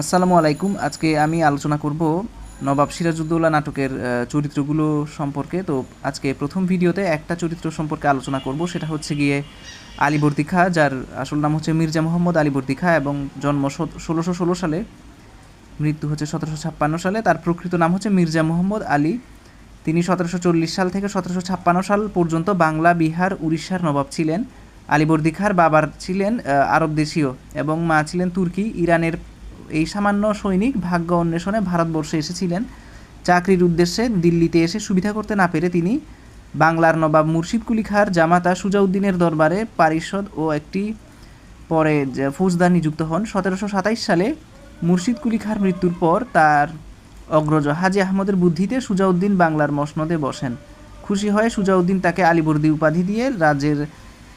আসসালামু আলাইকুম। আজকে আমি আলোচনা করব নবাব সিরাজউদ্দৌলা নাটকের চরিত্রগুলো সম্পর্কে। তো আজকে প্রথম ভিডিওতে একটা চরিত্র সম্পর্কে আলোচনা করব। সেটা হচ্ছে গিয়ে আলীবর্দী খাঁ, যার আসল নাম হচ্ছে মির্জা মোহাম্মদ আলীবর্দী খাঁ এবং জন্ম ষোলোশো ষোলো সালে, মৃত্যু হচ্ছে সতেরোশো ছাপ্পান্ন সালে। তার প্রকৃত নাম হচ্ছে মির্জা মোহাম্মদ আলী। তিনি সতেরোশো চল্লিশ সাল থেকে সতেরোশো ছাপ্পান্ন সাল পর্যন্ত বাংলা, বিহার, উড়িষ্যার নবাব ছিলেন। আলীবর্দী খাঁর বাবার ছিলেন আরব দেশীয় এবং মা ছিলেন তুর্কি। ইরানের এই সামান্য সৈনিক ভাগ্য অন্বেষণে ভারতবর্ষে এসেছিলেন। চাকরির উদ্দেশ্যে দিল্লিতে এসে সুবিধা করতে না পেরে তিনি বাংলার নবাব মুর্শিদ কুলি খাঁর জামাতা সুজাউদ্দিনের দরবারে পারিষদ ও একটি পরে ফৌজদার নিযুক্ত হন। সতেরোশো সাতাইশ সালে মুর্শিদ কুলি খাঁর মৃত্যুর পর তার অগ্রজ হাজি আহমদের বুদ্ধিতে সুজাউদ্দিন বাংলার মসনদে বসেন। খুশি হয়ে সুজাউদ্দিন তাকে আলীবর্দী উপাধি দিয়ে রাজ্যের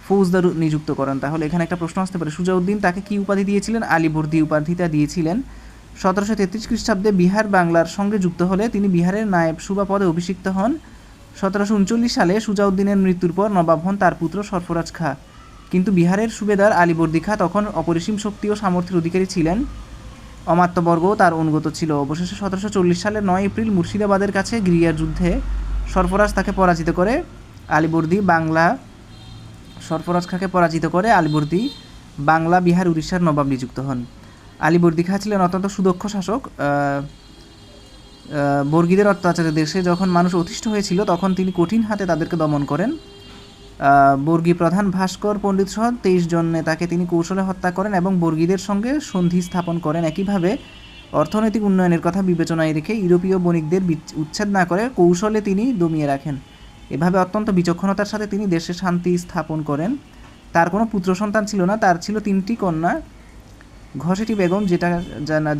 ফৌজদার নিযুক্ত করেন। তাহলে এখানে একটা প্রশ্ন আসতে পারে। সুজাউদ্দিন তাকে কি উপাধি দিয়েছিলেন? আলীবর্দী উপাধিটা দিয়েছিলেন। সতেরোশো তেত্রিশ খ্রিস্টাব্দে বিহার বাংলার সঙ্গে যুক্ত হলে তিনি বিহারের নায়েব সুবা পদে অভিষিক্ত হন। সতেরোশো উনচল্লিশ সালে সুজাউদ্দিনের মৃত্যুর পর নবাব হন তার পুত্র সরফরাজ খাঁ। কিন্তু বিহারের সুবেদার আলীবর্দী খাঁ তখন অপরিসীম শক্তি ও সামর্থ্যের অধিকারী ছিলেন। অমাত্যবর্গও তার অনুগত ছিল। অবশেষে সতেরোশো চল্লিশ সালের নয় এপ্রিল মুর্শিদাবাদের কাছে গিরিয়ার যুদ্ধে সরফরাজ তাকে পরাজিত করে। আলীবর্দী বাংলা সরফরাজ খাঁকে পরাজিত করে আলীবর্দী বাংলা, বিহার, উড়িষ্যার নবাব নিযুক্ত হন। আলীবর্দী খাঁ ছিলেন অত্যন্ত সুদক্ষ শাসক। বর্গীদের অত্যাচারে দেশে যখন মানুষ অতিষ্ঠ হয়েছিল, তখন তিনি কঠিন হাতে তাদেরকে দমন করেন। বর্গী প্রধান ভাস্কর পণ্ডিত সহ তেইশ জন নেতাকে তিনি কৌশলে হত্যা করেন এবং বর্গীদের সঙ্গে সন্ধি স্থাপন করেন। একইভাবে অর্থনৈতিক উন্নয়নের কথা বিবেচনায় রেখে ইউরোপীয় বণিকদের উচ্ছেদ না করে কৌশলে তিনি দমিয়ে রাখেন। এভাবে অত্যন্ত বিচক্ষণতার সাথে তিনি দেশে শান্তি স্থাপন করেন। তার কোনো পুত্র সন্তান ছিল না, তার ছিল তিনটি কন্যা। ঘসেটি বেগম, যেটা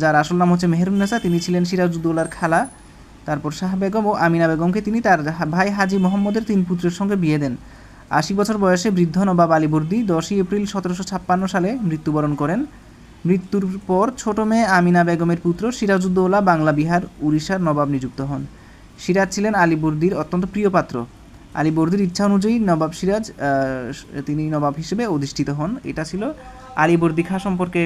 যার আসল নাম হচ্ছে মেহেরুন্নেসা তিনি ছিলেন সিরাজউদ্দৌলার খালা। তারপর শাহ বেগম ও আমিনা বেগমকে তিনি তার ভাই হাজি মোহাম্মদের তিন পুত্রের সঙ্গে বিয়ে দেন। আশি বছর বয়সে বৃদ্ধ নবাব আলীবর্দী দশই এপ্রিল সতেরোশো ছাপ্পান্ন সালে মৃত্যুবরণ করেন। মৃত্যুর পর ছোট মেয়ে আমিনা বেগমের পুত্র সিরাজউদ্দৌলা বাংলা বিহার, উড়িষ্যার নবাব নিযুক্ত হন। সিরাজ ছিলেন আলীবর্দীর অত্যন্ত প্রিয় পাত্র। আলীবর্দীর ইচ্ছা অনুযায়ী নবাব সিরাজ তিনি নবাব হিসেবে অধিষ্ঠিত হন। এটা ছিল আলীবর্দী খা সম্পর্কে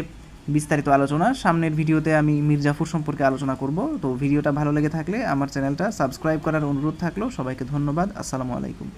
বিস্তারিত আলোচনা। সামনের ভিডিওতে আমি মির্জাফুর সম্পর্কে আলোচনা করব। তো ভিডিওটা ভালো লেগে থাকলে আমার চ্যানেলটা সাবস্ক্রাইব করার অনুরোধ থাকল। সবাইকে ধন্যবাদ। আসসালামু আলাইকুম।